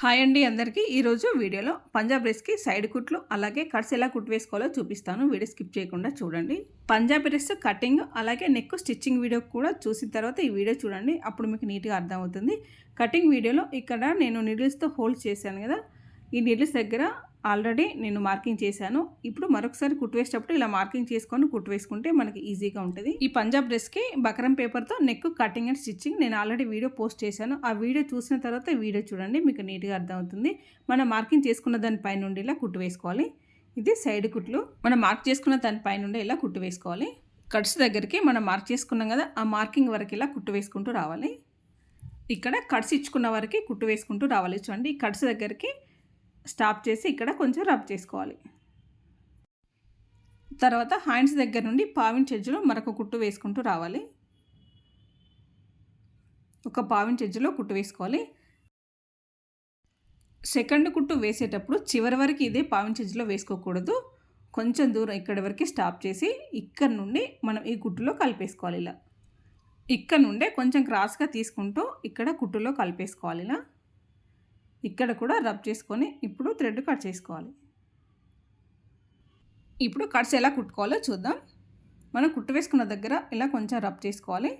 Hi అండి అందరికీ. ఈరోజు వీడియోలో పంజాబ్ డ్రెస్కి సైడ్ కుట్లు అలాగే కట్స్ ఎలా కుట్టు వేసుకోవాలో చూపిస్తాను. వీడియో స్కిప్ చేయకుండా చూడండి. పంజాబ్ డ్రెస్ కటింగ్ అలాగే నెక్ స్టిచ్చింగ్ వీడియో కూడా చూసిన తర్వాత ఈ వీడియో చూడండి. అప్పుడు మీకు నీట్గా అర్థమవుతుంది. కటింగ్ వీడియోలో ఇక్కడ నేను నీడిల్స్తో హోల్డ్ చేశాను కదా. ఈ నీడిల్స్ దగ్గర ఆల్రెడీ నేను మార్కింగ్ చేశాను. ఇప్పుడు మరొకసారి కుట్టువేసేటప్పుడు ఇలా మార్కింగ్ చేసుకొని కుట్టు వేసుకుంటే మనకి ఈజీగా ఉంటుంది. ఈ పంజాబ్ డ్రెస్కి బకరం పేపర్తో నెక్ కటింగ్ అండ్ స్టిచ్చింగ్ నేను ఆల్రెడీ వీడియో పోస్ట్ చేశాను. ఆ వీడియో చూసిన తర్వాత వీడియో చూడండి మీకు నీట్గా అర్థమవుతుంది. మనం మార్కింగ్ చేసుకున్న దానిపై నుండి ఇలా కుట్టు వేసుకోవాలి. ఇది సైడ్ కుట్లు. మనం మార్క్ చేసుకున్న దానిపై నుండి ఇలా కుట్టు వేసుకోవాలి. కట్స్ దగ్గరికి మనం మార్క్ చేసుకున్నాం కదా ఆ మార్కింగ్ వరకు ఇలా కుట్టు వేసుకుంటూ రావాలి. ఇక్కడ కట్స్ ఇచ్చుకున్న వరకు కుట్టు వేసుకుంటూ రావాలి. చూడండి ఈ కట్స్ దగ్గరికి స్టాప్ చేసి ఇక్కడ కొంచెం రబ్ చేసుకోవాలి. తర్వాత హ్యాండ్స్ దగ్గర నుండి పావించి ఎజ్జులో మరొక కుట్టు వేసుకుంటూ రావాలి. ఒక పావించి ఎజ్జులో కుట్టు వేసుకోవాలి. సెకండ్ కుట్టు వేసేటప్పుడు చివరి వరకు ఇదే పావించి ఎజ్జులో వేసుకోకూడదు. కొంచెం దూరం ఇక్కడి వరకు స్టాప్ చేసి ఇక్కడ నుండి మనం ఈ కుట్టులో కలిపేసుకోవాలి ఇలా. ఇక్కడ నుండే కొంచెం క్రాస్గా తీసుకుంటూ ఇక్కడ కుట్టులో కలిపేసుకోవాలి ఇలా. ఇక్కడ కూడా రబ్ చేసుకొని ఇప్పుడు థ్రెడ్ కట్ చేసుకోవాలి. ఇప్పుడు కట్స్ ఎలా కుట్టుకోవాలో చూద్దాం. మనం కుట్టు వేసుకున్న దగ్గర ఇలా కొంచెం రబ్ చేసుకోవాలి.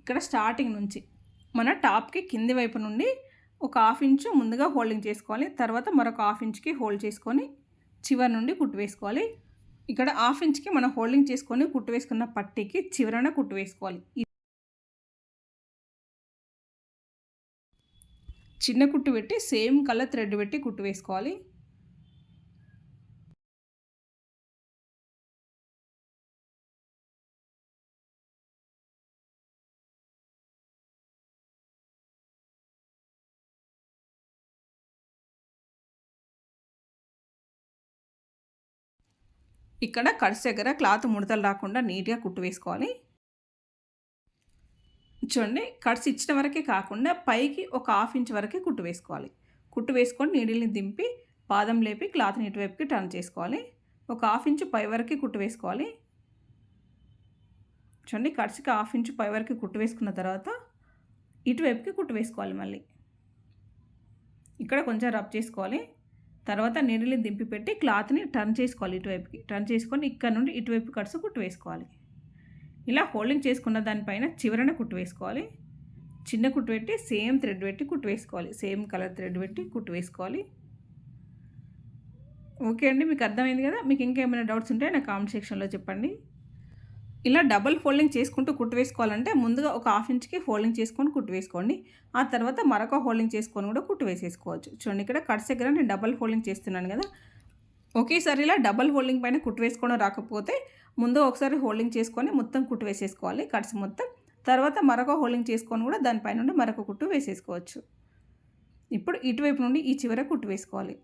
ఇక్కడ స్టార్టింగ్ నుంచి మన టాప్కి కింది వైపు నుండి ఒక హాఫ్ ఇంచు ముందుగా హోల్డింగ్ చేసుకోవాలి. తర్వాత మరొక హాఫ్ ఇంచ్కి హోల్డ్ చేసుకొని చివరి నుండి కుట్టు వేసుకోవాలి. ఇక్కడ హాఫ్ ఇంచ్కి మనం హోల్డింగ్ చేసుకొని కుట్టు వేసుకున్న పట్టీకి చివరన కుట్టు వేసుకోవాలి. చిన్న కుట్టు పెట్టి సేమ్ కలర్ థ్రెడ్ పెట్టి కుట్టు వేసుకోవాలి. ఇక్కడ కడిసి దగ్గర క్లాత్ ముడతలు రాకుండా నీట్గా కుట్టు వేసుకోవాలి. చూడండి కట్స్ ఇచ్చిన వరకే కాకుండా పైకి ఒక హాఫ్ ఇంచ్ వరకే కుట్టు వేసుకోవాలి. కుట్టు వేసుకొని నీడిల్ని దింపి పాదం లేపి క్లాత్ని ఇటువైపుకి టర్న్ చేసుకోవాలి. ఒక హాఫ్ ఇంచు పై వరకు కుట్టు వేసుకోవాలి. చూడండి కట్స్కి హాఫ్ ఇంచు పై వరకు కుట్టు వేసుకున్న తర్వాత ఇటువైపుకి కుట్టు వేసుకోవాలి మళ్ళీ. ఇక్కడ కొంచెం రబ్ చేసుకోవాలి. తర్వాత నీడిల్ని దింపి పెట్టి క్లాత్ని టర్న్ చేసుకోవాలి ఇటువైపుకి. టర్న్ చేసుకొని ఇక్కడ నుండి ఇటువైపు కట్స్ కుట్టు వేసుకోవాలి. ఇలా హోల్డింగ్ చేసుకున్న దానిపైన చివరన కుట్టు వేసుకోవాలి. చిన్న కుట్టు పెట్టి సేమ్ థ్రెడ్ పెట్టి కుట్టు వేసుకోవాలి. సేమ్ కలర్ థ్రెడ్ పెట్టి కుట్టు వేసుకోవాలి. ఓకే అండి మీకు అర్థమైంది కదా? మీకు ఇంకేమైనా డౌట్స్ ఉంటే నా కామెంట్ సెక్షన్లో చెప్పండి. ఇలా డబల్ ఫోల్డింగ్ చేసుకుంటూ కుట్టు వేసుకోవాలంటే ముందుగా ఒక హాఫ్ ఇంచ్కి ఫోల్డింగ్ చేసుకొని కుట్టు వేసుకోండి. ఆ తర్వాత మరొక హోల్డింగ్ చేసుకొని కూడా కుట్టు వేసేసుకోవచ్చు. చూడండి ఇక్కడ కట్స్ దగ్గర నేను డబల్ ఫోల్డింగ్ చేస్తున్నాను కదా? ఒకేసారి ఇలా డబల్ హోల్డింగ్ పైన కుట్టు వేసుకోవడం రాకపోతే ముందు ఒకసారి హోల్డింగ్ చేసుకొని మొత్తం కుట్టు వేసేసుకోవాలి. కట్స్ మొత్తం. తర్వాత మరొక హోల్డింగ్ చేసుకొని కూడా దానిపై నుండి మరొక కుట్టు వేసేసుకోవచ్చు. ఇప్పుడు ఇటువైపు నుండి ఈ చివర కుట్టు వేసుకోవాలి.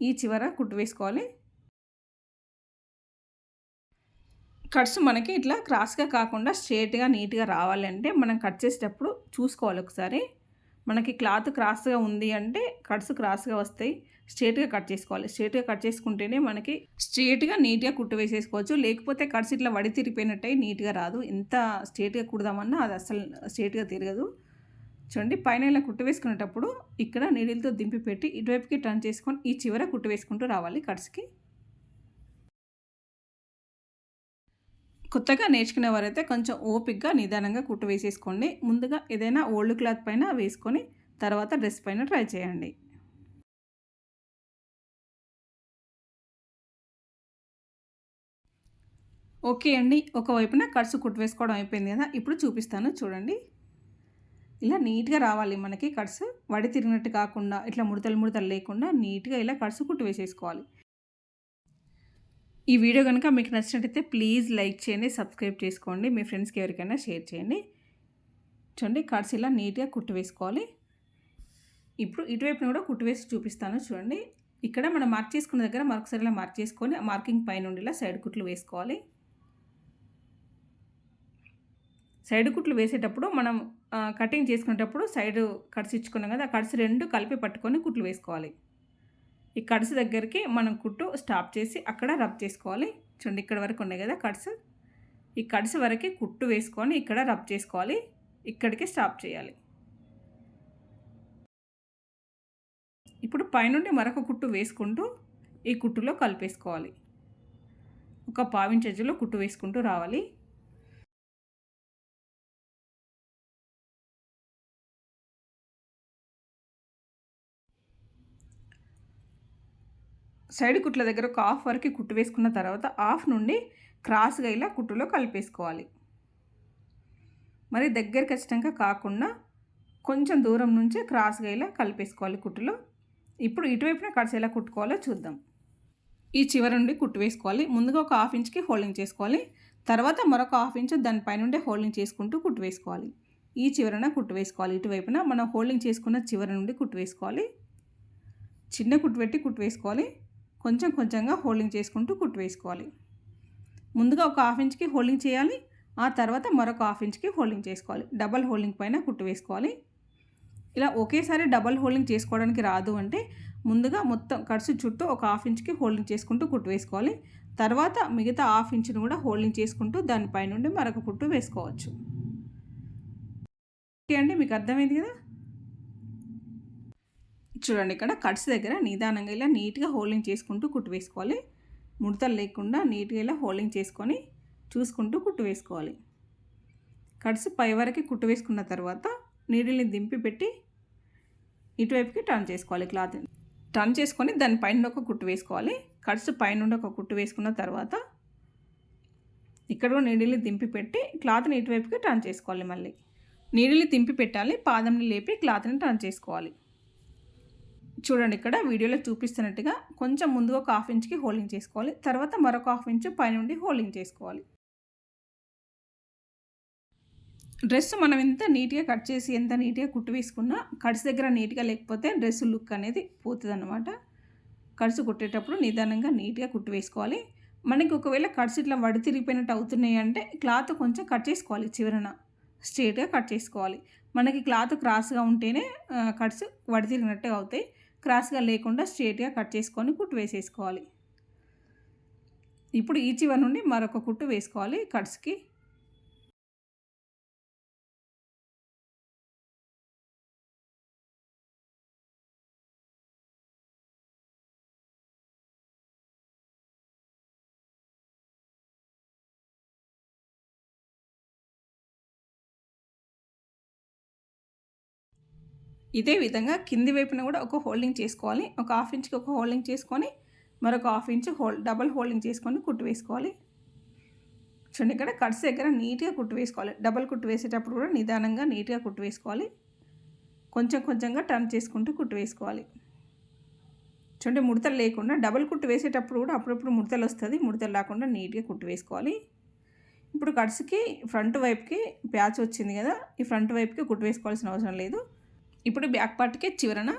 ఈ చివర కుట్టు వేసుకోవాలి. కట్స్ మనకి ఇట్లా క్రాస్గా కాకుండా స్ట్రేట్గా నీట్గా రావాలంటే మనం కట్ చేసేటప్పుడు చూసుకోవాలి ఒకసారి. మనకి క్లాత్ క్రాస్గా ఉంది అంటే కట్స్ క్రాస్గా వస్తాయి. స్ట్రేట్గా కట్ చేసుకోవాలి. స్ట్రేట్గా కట్ చేసుకుంటేనే మనకి స్ట్రేట్గా నీట్గా కుట్టు వేసేసుకోవచ్చు. లేకపోతే కట్స్ ఇట్లా వడి తిరిగిపోయినట్టయి నీట్గా రాదు. ఎంత స్ట్రేట్గా కుడదామన్నా అది అసలు స్ట్రేట్గా తిరగదు. చూడండి పైన ఇలా కుట్టు వేసుకునేటప్పుడు ఇక్కడ నీడిల్తో దింపి పెట్టి ఇటువైపుకి టర్న్ చేసుకొని ఈ చివర కుట్టు వేసుకుంటూ రావాలి కట్స్కి కొత్తగా నేర్చుకునే వారైతే కొంచెం ఓపిక్గా నిదానంగా కుట్టు వేసేసుకోండి. ముందుగా ఏదైనా ఓల్డ్ క్లాత్ పైన వేసుకొని తర్వాత డ్రెస్ పైన ట్రై చేయండి. ఓకే అండి. ఒకవైపున కట్స్ కుట్టు వేసుకోవడం అయిపోయింది కదా ఇప్పుడు చూపిస్తాను. చూడండి. ఇలా నీట్గా రావాలి మనకి కట్స్ వడి తిరిగినట్టు కాకుండా ఇట్లా ముడతలు ముడతలు లేకుండా నీట్గా ఇలా కట్స్ కుట్టు వేసేసుకోవాలి ఈ వీడియో కనుక మీకు నచ్చినట్టయితే ప్లీజ్ లైక్ చేయండి సబ్స్క్రైబ్ చేసుకోండి. మీ ఫ్రెండ్స్కి ఎవరికైనా షేర్ చేయండి. చూడండి కట్స్ ఇలా నీట్గా కుట్టు వేసుకోవాలి ఇప్పుడు ఇటువైపున కూడా కుట్టు వేసి చూపిస్తాను. చూడండి. ఇక్కడ మనం మార్క్ చేసుకున్న దగ్గర మరొకసారి ఇలా మార్క్ చేసుకొని మార్కింగ్ పైన ఇలా సైడ్ కుట్లు వేసుకోవాలి. సైడ్ కుట్లు వేసేటప్పుడు మనం కటింగ్ చేసుకునేటప్పుడు సైడ్ కట్స్ ఇచ్చుకున్నాం కదా ఆ కట్స్ రెండు కలిపి పట్టుకొని కుట్లు వేసుకోవాలి. ఈ కట్స్ దగ్గరికి మనం కుట్టు స్టాప్ చేసి అక్కడ రబ్ చేసుకోవాలి. చూడండి ఇక్కడ వరకు ఉన్నాయి కదా కట్స్. ఈ కట్స్ వరకు కుట్టు వేసుకొని ఇక్కడ రబ్ చేసుకోవాలి. ఇక్కడికి స్టాప్ చేయాలి. ఇప్పుడు పైనుండి మరొక కుట్టు వేసుకుంటూ ఈ కుట్టులో కలిపేసుకోవాలి. ఒక పావించజ్జులో కుట్టు వేసుకుంటూ రావాలి. సైడ్ కుట్ల దగ్గర ఒక హాఫ్ వరకు కుట్టు వేసుకున్న తర్వాత హాఫ్ నుండి క్రాస్గా ఇలా కుట్టులో కలిపేసుకోవాలి. మరి దగ్గర ఖచ్చితంగా కాకుండా కొంచెం దూరం నుంచి క్రాస్గా ఇలా కలిపేసుకోవాలి కుట్టులో. ఇప్పుడు ఇటువైపున కడిసి ఎలా కుట్టుకోవాలో చూద్దాం. ఈ చివరి నుండి కుట్టు వేసుకోవాలి. ముందుగా ఒక హాఫ్ ఇంచ్కి హోల్డింగ్ చేసుకోవాలి. తర్వాత మరొక హాఫ్ ఇంచ్ దానిపై నుండి హోల్డింగ్ చేసుకుంటూ కుట్టు వేసుకోవాలి. ఈ చివరన కుట్టు వేసుకోవాలి. ఇటువైపున మనం హోల్డింగ్ చేసుకున్న చివరి నుండి కుట్టు వేసుకోవాలి. చిన్న కుట్టు పెట్టి కుట్టు వేసుకోవాలి. కొంచెం కొంచెంగా హోల్డింగ్ చేసుకుంటూ కుట్టు వేసుకోవాలి. ముందుగా ఒక హాఫ్ ఇంచ్కి హోల్డింగ్ చేయాలి. ఆ తర్వాత మరొక హాఫ్ ఇంచ్కి హోల్డింగ్ చేసుకోవాలి. డబల్ హోల్డింగ్ పైన కుట్టు వేసుకోవాలి. ఇలా ఒకేసారి డబల్ హోల్డింగ్ చేసుకోవడానికి రాదు అంటే ముందుగా మొత్తం ఖర్చు చుట్టూ ఒక హాఫ్ ఇంచ్కి హోల్డింగ్ చేసుకుంటూ కుట్టు వేసుకోవాలి. తర్వాత మిగతా హాఫ్ ఇంచ్ని కూడా హోల్డింగ్ చేసుకుంటూ దానిపై నుండి మరొక కుట్టు వేసుకోవచ్చు. ఓకే అండి మీకు అర్థమైంది కదా? చూడండి ఇక్కడ కట్స్ దగ్గర నిదానంగా ఇలా నీట్గా హోల్డింగ్ చేసుకుంటూ కుట్టు వేసుకోవాలి. ముడతలు లేకుండా నీట్గా ఇలా హోల్డింగ్ చేసుకొని చూసుకుంటూ కుట్టు వేసుకోవాలి. కట్స్ పై వరకు కుట్టు వేసుకున్న తర్వాత నీడిల్ని దింపి పెట్టి ఇటువైపుకి టర్న్ చేసుకోవాలి క్లాత్. టర్న్ చేసుకొని దాని పైన ఒక కుట్టు వేసుకోవాలి. కట్స్ పైన ఒక కుట్టు వేసుకున్న తర్వాత ఇక్కడ నీడిల్ని దింపి పెట్టి క్లాత్ని ఇటువైపుకి టర్న్ చేసుకోవాలి మళ్ళీ. నీడిల్ని దింపి పెట్టాలి. పాదంని లేపి క్లాత్ని టర్న్ చేసుకోవాలి. చూడండి ఇక్కడ వీడియోలో చూపిస్తున్నట్టుగా కొంచెం ముందుగా ఒక హాఫ్ ఇంచ్కి హోల్డింగ్ చేసుకోవాలి. తర్వాత మరొక హాఫ్ ఇంచ్ పైనుండి హోల్డింగ్ చేసుకోవాలి. డ్రెస్ మనం ఎంత నీట్గా కట్ చేసి ఎంత నీట్గా కుట్టు వేసుకున్నా కట్స్ దగ్గర నీట్గా లేకపోతే డ్రెస్ లుక్ అనేది పోతుంది అనమాట కట్స్ కుట్టేటప్పుడు నిదానంగా నీట్గా కుట్టు వేసుకోవాలి. మనకి ఒకవేళ కట్స్ ఇట్లా వడి తిరిగిపోయినట్టు అవుతున్నాయి అంటే క్లాత్ కొంచెం కట్ చేసుకోవాలి చివరన. స్ట్రేట్గా కట్ చేసుకోవాలి. మనకి క్లాత్ క్రాస్గా ఉంటేనే కట్స్ వడి తిరిగినట్టే అవుతాయి. క్రాస్గా లేకుండా స్ట్రేట్గా కట్ చేసుకొని కుట్టు వేసేసుకోవాలి. ఇప్పుడు ఈ చివరి నుండి మరొక కుట్టు వేసుకోవాలి కట్స్కి. ఇదే విధంగా కింది వైపున కూడా ఒక హోల్డింగ్ చేసుకోవాలి. ఒక హాఫ్ ఇంచ్కి ఒక హోల్డింగ్ చేసుకొని మరొక half inch hole double holding చేసుకొని కుట్టు వేసుకోవాలి. చూడండి ఇక్కడ కట్స్ దగ్గర నీట్గా కుట్టు వేసుకోవాలి. డబల్ కుట్టు వేసేటప్పుడు కూడా నిదానంగా నీట్గా కుట్టు వేసుకోవాలి. కొంచెం కొంచెంగా టర్న్ చేసుకుంటూ కుట్టు వేసుకోవాలి. చూడండి ముడతలు లేకుండా డబల్ కుట్టు వేసేటప్పుడు కూడా అప్పుడప్పుడు ముడతలు వస్తుంది. ముడతలు లేకుండా నీట్గా కుట్టు వేసుకోవాలి. ఇప్పుడు కట్స్కి ఫ్రంట్ వైపుకి ప్యాచ్ వచ్చింది కదా ఈ ఫ్రంట్ వైపుకి కుట్టు వేసుకోవాల్సిన అవసరం లేదు. ఇప్పుడు బ్యాక్ పార్ట్కి చివరన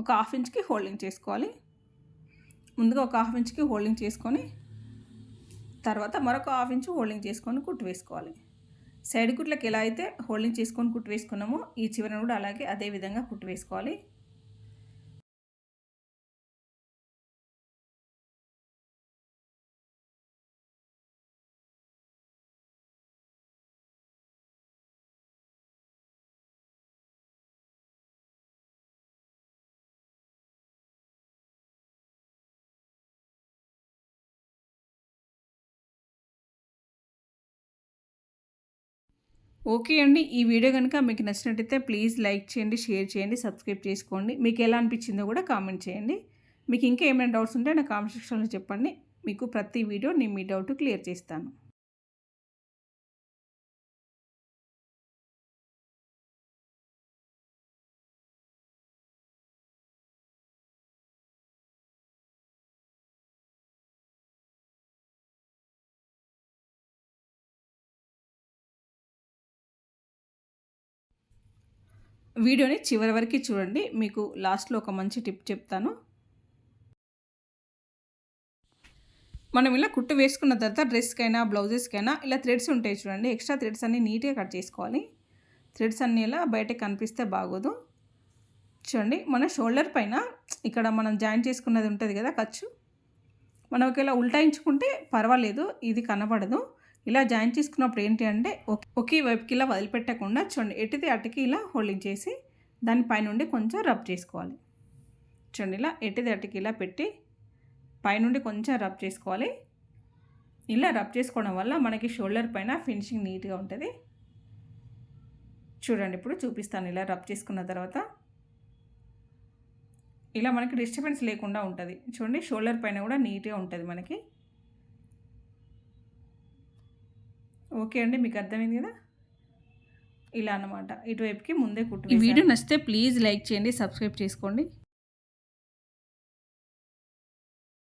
ఒక హాఫ్ ఇంచ్కి హోల్డింగ్ చేసుకోవాలి. ముందుగా ఒక హాఫ్ ఇంచ్కి హోల్డింగ్ చేసుకొని తర్వాత మరొక హాఫ్ ఇంచ్ హోల్డింగ్ చేసుకొని కుట్టు వేసుకోవాలి. సైడ్ కుట్లకు ఎలా అయితే హోల్డింగ్ చేసుకొని కుట్టు వేసుకున్నామో ఈ చివరను కూడా అలాగే అదే విధంగా కుట్టు వేసుకోవాలి. ఓకే అండి. ఈ వీడియో కనుక మీకు నచ్చినట్టయితే ప్లీజ్ లైక్ చేయండి షేర్ చేయండి సబ్స్క్రైబ్ చేసుకోండి. మీకు ఎలా అనిపించిందో కూడా కామెంట్ చేయండి. మీకు ఇంకా ఏమైనా డౌట్స్ ఉంటే నా కామెంట్ సెక్షన్లో చెప్పండి. మీకు ప్రతి వీడియో నేను మీ డౌట్ క్లియర్ చేస్తాను. వీడియోని చివరి వరకు చూడండి. మీకు లాస్ట్లో ఒక మంచి టిప్ చెప్తాను. మనం ఇలా కుట్టు వేసుకున్న తర్వాత డ్రెస్కైనా బ్లౌజెస్కైనా ఇలా థ్రెడ్స్ ఉంటాయి చూడండి. ఎక్స్ట్రా థ్రెడ్స్ అన్నీ నీట్గా కట్ చేసుకోవాలి. థ్రెడ్స్ అన్నీ ఇలా బయటకు కనిపిస్తే బాగోదు. చూడండి మన షోల్డర్ పైన ఇక్కడ మనం జాయిన్ చేసుకున్నది ఉంటుంది కదా ఖర్చు మనం ఒకవేళ ఉల్టాయించుకుంటే పర్వాలేదు ఇది కనబడదు. ఇలా జాయిన్ చేసుకున్నప్పుడు ఏంటి అంటే ఒకే వైపుకి ఇలా వదిలిపెట్టకుండా చూడండి ఎటుది అటుకి ఇలా హోల్డింగ్ చేసి దానిపైనుండి కొంచెం రబ్ చేసుకోవాలి. చూడండి ఇలా ఎటుది అటుకి ఇలా పెట్టి పైనుండి కొంచెం రబ్ చేసుకోవాలి. ఇలా రబ్ చేసుకోవడం వల్ల మనకి షోల్డర్ పైన ఫినిషింగ్ నీట్గా ఉంటుంది. చూడండి ఇప్పుడు చూపిస్తాను ఇలా రబ్ చేసుకున్న తర్వాత. ఇలా మనకి డిస్టర్బెన్స్ లేకుండా ఉంటుంది. చూడండి షోల్డర్ పైన కూడా నీట్గా ఉంటుంది మనకి. ఓకే అండి మీకు అర్థమైంది కదా? ఇలా అన్నమాట. ఇటువైపుకి ముందే కుట్టు ఈ వీడియో నచ్చితే ప్లీజ్ లైక్ చేయండి సబ్స్క్రైబ్ చేసుకోండి.